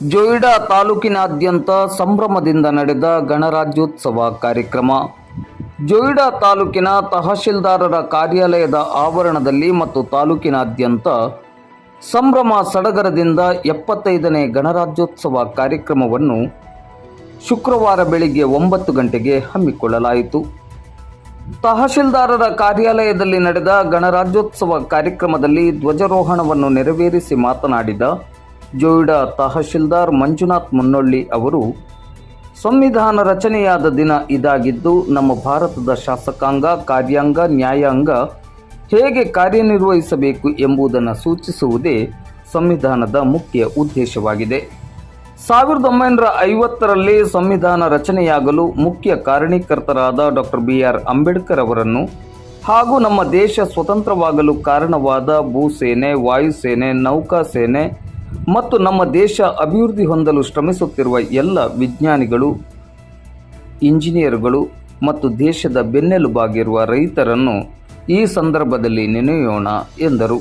ಜೊಯ್ಡಾ ತಾಲೂಕಿನಾದ್ಯಂತ ಸಂಭ್ರಮದಿಂದ ನಡೆದ ಗಣರಾಜ್ಯೋತ್ಸವ ಕಾರ್ಯಕ್ರಮ. ಜೊಯ್ಡಾ ತಾಲೂಕಿನ ತಹಶೀಲ್ದಾರರ ಕಾರ್ಯಾಲಯದ ಆವರಣದಲ್ಲಿ ಮತ್ತು ತಾಲೂಕಿನಾದ್ಯಂತ ಸಂಭ್ರಮ ಸಡಗರದಿಂದ ಎಪ್ಪತ್ತೈದನೇ ಗಣರಾಜ್ಯೋತ್ಸವ ಕಾರ್ಯಕ್ರಮವನ್ನು ಶುಕ್ರವಾರ ಬೆಳಿಗ್ಗೆ ಒಂಬತ್ತು ಗಂಟೆಗೆ ಹಮ್ಮಿಕೊಳ್ಳಲಾಯಿತು. ತಹಶೀಲ್ದಾರರ ಕಾರ್ಯಾಲಯದಲ್ಲಿ ನಡೆದ ಗಣರಾಜ್ಯೋತ್ಸವ ಕಾರ್ಯಕ್ರಮದಲ್ಲಿ ಧ್ವಜಾರೋಹಣವನ್ನು ನೆರವೇರಿಸಿ ಮಾತನಾಡಿದ ಜೋಯಿಡಾ ತಹಶೀಲ್ದಾರ್ ಮಂಜುನಾಥ್ ಮುನ್ನೊಳ್ಳಿ ಅವರು, ಸಂವಿಧಾನ ರಚನೆಯಾದ ದಿನ ಇದಾಗಿದ್ದು ನಮ್ಮ ಭಾರತದ ಶಾಸಕಾಂಗ, ಕಾರ್ಯಾಂಗ, ನ್ಯಾಯಾಂಗ ಹೇಗೆ ಕಾರ್ಯನಿರ್ವಹಿಸಬೇಕು ಎಂಬುದನ್ನು ಸೂಚಿಸುವುದೇ ಸಂವಿಧಾನದ ಮುಖ್ಯ ಉದ್ದೇಶವಾಗಿದೆ. ಸಾವಿರದ ಒಂಬೈನೂರ ಐವತ್ತರಲ್ಲಿ ಸಂವಿಧಾನ ರಚನೆಯಾಗಲು ಮುಖ್ಯ ಕಾರಣೀಕರ್ತರಾದ ಡಾಕ್ಟರ್ ಬಿ ಆರ್ ಅಂಬೇಡ್ಕರ್ ಅವರನ್ನು ಹಾಗೂ ನಮ್ಮ ದೇಶ ಸ್ವತಂತ್ರವಾಗಲು ಕಾರಣವಾದ ಭೂಸೇನೆ, ವಾಯುಸೇನೆ, ನೌಕಾಸೇನೆ ಮತ್ತು ನಮ್ಮ ದೇಶ ಅಭಿವೃದ್ಧಿ ಹೊಂದಲು ಶ್ರಮಿಸುತ್ತಿರುವ ಎಲ್ಲ ವಿಜ್ಞಾನಿಗಳು, ಇಂಜಿನಿಯರ್ಗಳು ಮತ್ತು ದೇಶದ ಬೆನ್ನೆಲುಬಾಗಿರುವ ರೈತರನ್ನು ಈ ಸಂದರ್ಭದಲ್ಲಿ ನೆನೆಯೋಣ ಎಂದರು.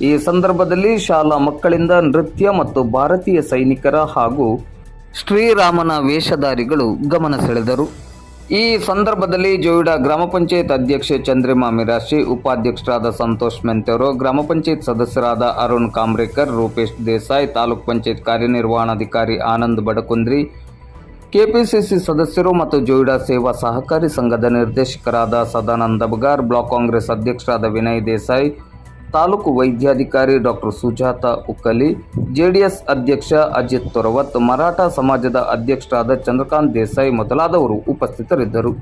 ಈ ಸಂದರ್ಭದಲ್ಲಿ ಶಾಲಾ ಮಕ್ಕಳಿಂದ ನೃತ್ಯ ಮತ್ತು ಭಾರತೀಯ ಸೈನಿಕರ ಹಾಗೂ ಶ್ರೀರಾಮನ ವೇಷಧಾರಿಗಳು ಗಮನ ಸೆಳೆದರು. ಈ ಸಂದರ್ಭದಲ್ಲಿ ಜೋಯಿಡ ಗ್ರಾಮ ಪಂಚಾಯತ್ ಅಧ್ಯಕ್ಷೆ ಚಂದ್ರಿಮಾ ಮಿರಾಶಿ, ಉಪಾಧ್ಯಕ್ಷರಾದ ಸಂತೋಷ್ ಮೆಂತೆವರು ಗ್ರಾಮ ಪಂಚಾಯತ್ ಸದಸ್ಯರಾದ ಅರುಣ್ ಕಾಮ್ರೇಕರ್ ರೂಪೇಶ್ ದೇಸಾಯಿ, ತಾಲೂಕ್ ಪಂಚಾಯತ್ ಕಾರ್ಯನಿರ್ವಹಣಾಧಿಕಾರಿ ಆನಂದ್ ಬಡಕುಂದ್ರಿ, ಕೆಪಿಸಿಸಿ ಸದಸ್ಯರು ಮತ್ತು ಜೋಯಿಡ ಸೇವಾ ಸಹಕಾರಿ ಸಂಘದ ನಿರ್ದೇಶಕರಾದ ಸದಾನಂದ ಬಗಾರ್, ಬ್ಲಾಕ್ ಕಾಂಗ್ರೆಸ್ ಅಧ್ಯಕ್ಷರಾದ ವಿನಯ್ ದೇಸಾಯಿ ತಾಲೂಕು ವೈದ್ಯಾಧಿಕಾರಿ ಡಾಕ್ಟರ್ ಸುಜಾತ ಉಕ್ಕಲಿ, ಜೆಡಿಎಸ್ ಅಧ್ಯಕ್ಷ ಅಜಿತ್ ತೊರವತ್, ಮರಾಠ ಸಮಾಜದ ಅಧ್ಯಕ್ಷರಾದ ಚಂದ್ರಕಾಂತ್ ದೇಸಾಯಿ ಮೊದಲಾದವರು ಉಪಸ್ಥಿತರಿದ್ದರು.